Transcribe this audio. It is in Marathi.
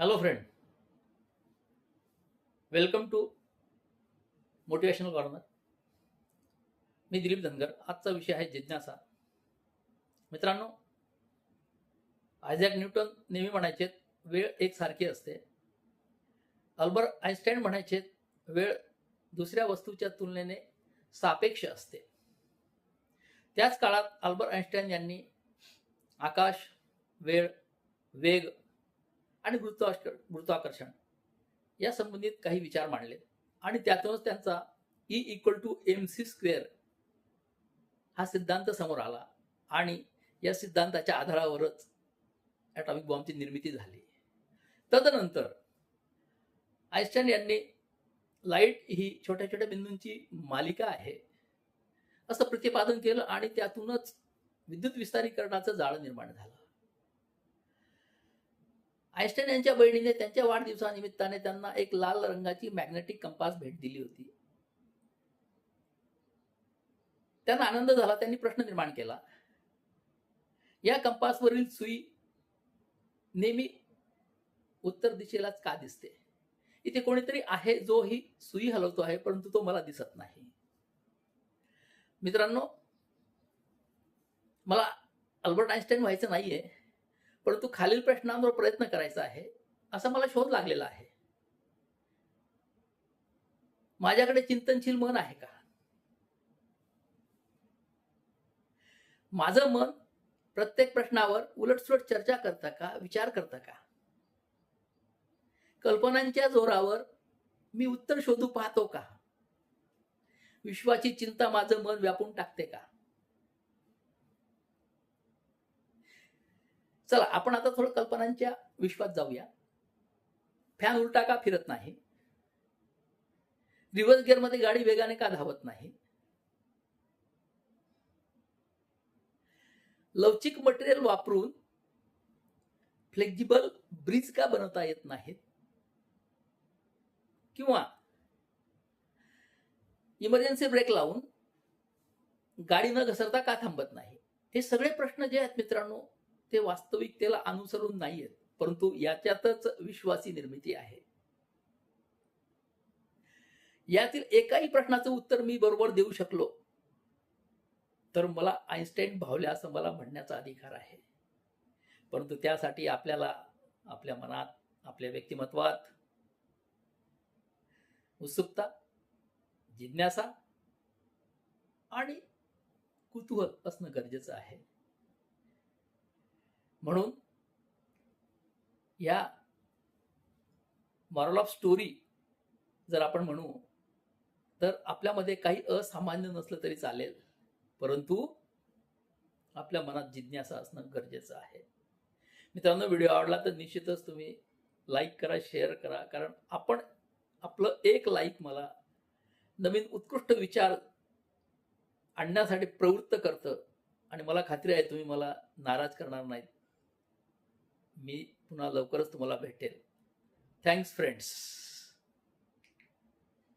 Hello friend welcome to motivational corner मी दिलीप धनगर. आजचा विषय आहे जिज्ञासा. मित्रांनो आयझॅक न्यूटन नेहमी म्हणायचे वेळ एकसारखी असते. अल्बर्ट आईन्स्टाईन म्हणायचे वेळ दुसऱ्या वस्तूच्या तुलनेने सापेक्ष असते. त्याच काळात अल्बर्ट आईन्स्टाईन यांनी आकाश वेळ वेग आणि गुरुत्वाकर्षण गुरुत्वाकर्षण. या संबंधित काही विचार मांडले. आणि त्यातूनच त्यांचा E equal to M C square हा सिद्धांत समोर आला. आणि या सिद्धांताच्या आधारावरच ॲटॉमिक बॉम्बची निर्मिती झाली. तदनंतर आईन्स्टाईन यांनी लाइट ही छोट्या छोट्या बिंदूंची मालिका आहे असं प्रतिपादन केलं आणि त्यातूनच विद्युत विस्तारीकरणाचं जाळं निर्माण झालं. आईन्स्टाईन यांच्या बहिणीने त्यांच्या वाढदिवसानिमित्ताने त्यांना एक लाल रंगाची मॅग्नेटिक कंपास भेट दिली होती. त्यांना आनंद झाला त्यांनी प्रश्न निर्माण केला. या कंपासवरील सुई नेहमी उत्तर दिशेलाच का दिसते? इथे कोणीतरी आहे जो ही सुई हलवतो आहे परंतु तो मला दिसत नाही. मित्रांनो मला अल्बर्ट आईन्स्टाईन व्हायचं नाहीये. परंतु खालील प्रश्नांवर प्रयत्न करायचा आहे असा मला शोध लागलेला आहे. माझ्याकडे चिंतनशील मन आहे का? माझं मन प्रत्येक प्रश्नावर उलटसुलट चर्चा करता का विचार करता का? कल्पनांच्या जोरावर मी उत्तर शोधू पाहतो का? विश्वाची चिंता माझं मन व्यापून टाकते का? चला आपण आता थोडं कल्पनांच्या विश्वात जाऊया. फॅन उलटा का फिरत नाही? रिव्हर्स गिअरमध्ये गाडी वेगाने का धावत नाही? लवचिक मटेरियल वापरून फ्लेक्झिबल ब्रिज का बनवता येत नाहीत? किंवा इमर्जन्सी ब्रेक लावून गाडी न घसरता का थांबत नाही? हे सगळे प्रश्न जे आहेत मित्रांनो ते वास्तविकतेला अनुसरून नाहीयेत परंतु याच्यातच विश्वासी निर्मिती आहे. यातील एकाही प्रश्नाचं उत्तर मी बरोबर देऊ शकलो तर मला आईन्स्टाईन भावले असं मला म्हणण्याचा अधिकार आहे. परंतु त्यासाठी आपल्याला आपल्या मनात आपल्या व्यक्तिमत्वात उत्सुकता जिज्ञासा आणि कुतूहल असणं गरजेचं आहे. म्हणून या मॉरल ऑफ स्टोरी जर आपण म्हणू तर आपल्यामध्ये काही असामान्य नसलं तरी चालेल. परंतु आपल्या मनात जिज्ञासा असणं गरजेचं आहे. मित्रांनो व्हिडिओ आवडला तर निश्चितच तुम्ही लाईक करा शेअर करा. कारण आपण आपलं एक लाईक मला नवीन उत्कृष्ट विचार आणण्यासाठी प्रवृत्त करतं आणि मला खात्री आहे तुम्ही मला नाराज करणार नाहीत. मी पुन्हा लवकरच तुम्हाला भेटेल. Thanks friends